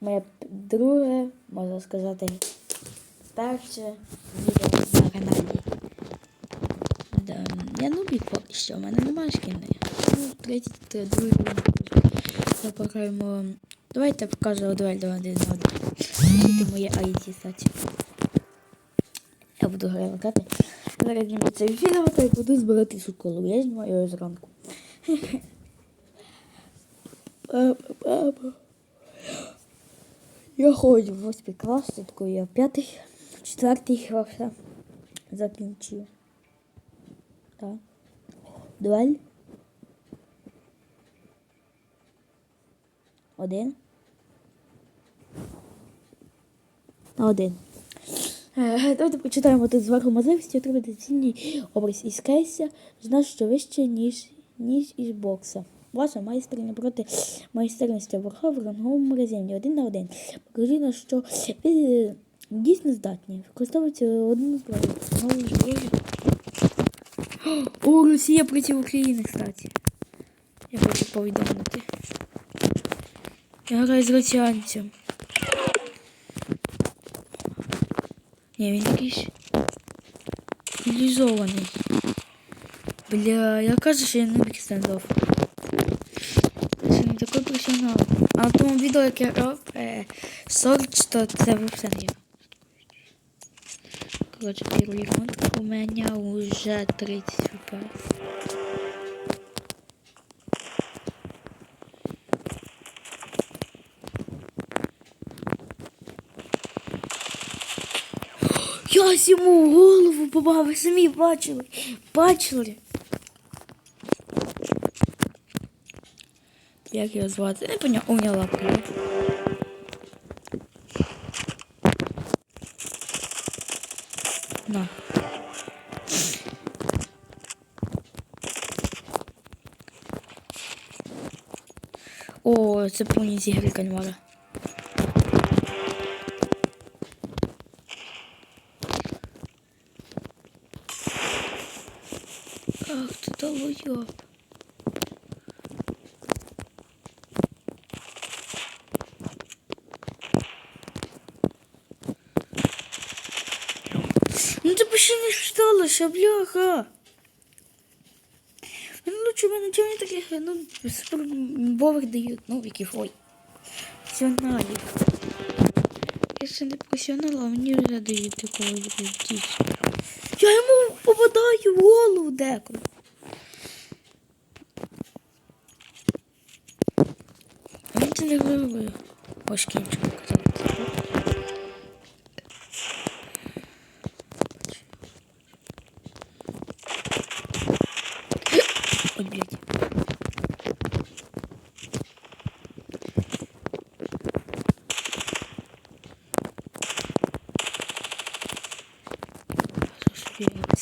моє друге, можна сказати, перше відео на каналі. Да. Я нубік поки що, в мене немає шкільної. Ну, третій, другий. Ми покажемо. Давайте покажу дуель до один на один. Тут моє ID, кстати. Я буду грати. Зараз зніму це відео та й буду збирати шоколу. Я знімаю його зранку. Папа. Я ходжу в восьмий клас, тако я п'ятий, четвертий клас закінчив. Так. Дуель. Один. Один. Е, Давайте почитаємо тут зверху можливості отримати цінний образ із кейса, значно вище, ніж, ніж із бокса. Ваша майстерня проти майстерності ворога в ранговому режимі один на один. Покажи на що ви е, дійсно здатні. Використовуйте одну зброю. Нову зброю. О, Росія проти України, кстати. Я хочу повідомити. Я граю з росіянцем. Ні, він якийсь цивілізований. Бля, я кажу, що я нубік стендов. Такий професіонал. А на тому відео, як я грав е, Сорч, то це не я. Коротше, перший раунд у мене вже 30 FPS. Я йому голову побав, ви самі бачили. Бачили. Як його звати? Не поняв, у мене лапка. На. О, це повні з ігри. Ах, ты долбоёб. Ти не сталося, бляха. Ну мене чого не таких, ну, супербових дають, ну, яких, ой. Професіоналів. Я ще не професіонал, а мені вже дають такого дійсно. Я йому попадаю в голову деколи. Він це не виробив. Ось кінчик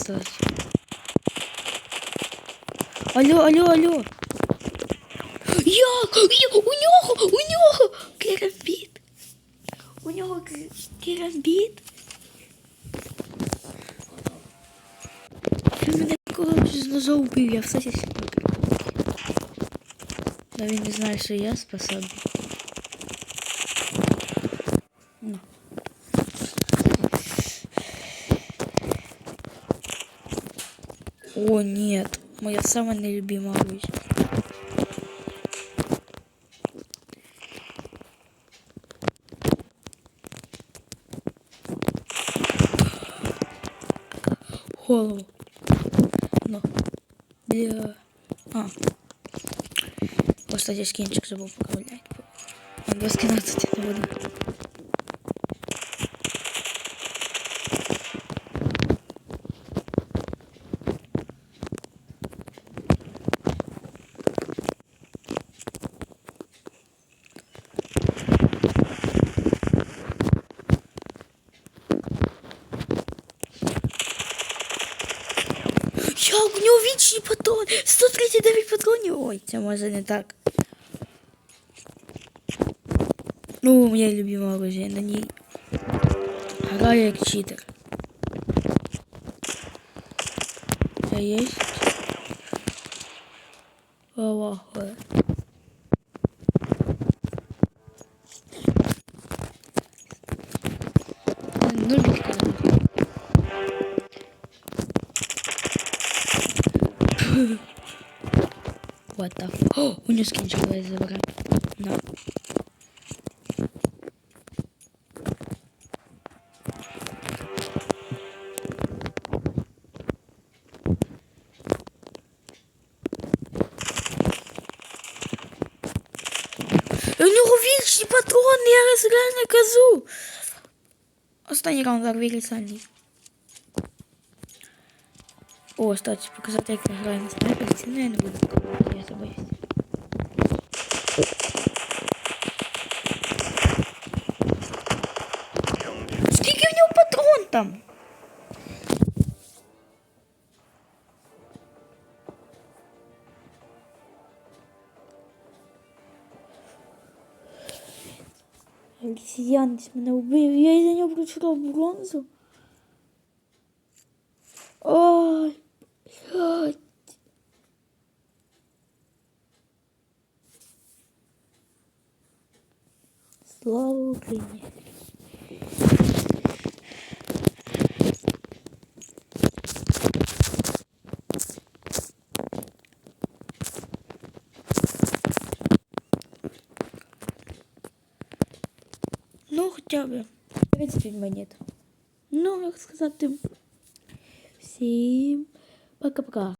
Слушай, я осталось. Алло, алло, алло. Як? Я- У нього, у нього керамбіт. У нього к- керамбіт. Він мене когось з ножа убив, я все ще Да він не знає, що я способен. О, нет. Моя самая нелюбимая вещь. Голову. Ну. Бля. А. Просто я скинчик забыл поковылять. Надо скинаться не буду. Як у нього вічні патрони? 139 патронів. Ой, це може не так. Ну, моя любима оружие, на ній граю як читер. Це є? Ого. What the f... Oh, o News Kid vai desabar. Não. patrone, ja jest realny kazu. Ostatni round, jak wygrali sami. О, кстати, показати, як я граю на снайперці, ну я не буду показувати, я забоюсь. Скільки в нього патрон там? Росіянець мене вбив, я із-за нього прочитав бронзу. Ой, блядь. Слава Україні. Ну, хоча б 35 монет. Ну, як сказати. Всім பக்க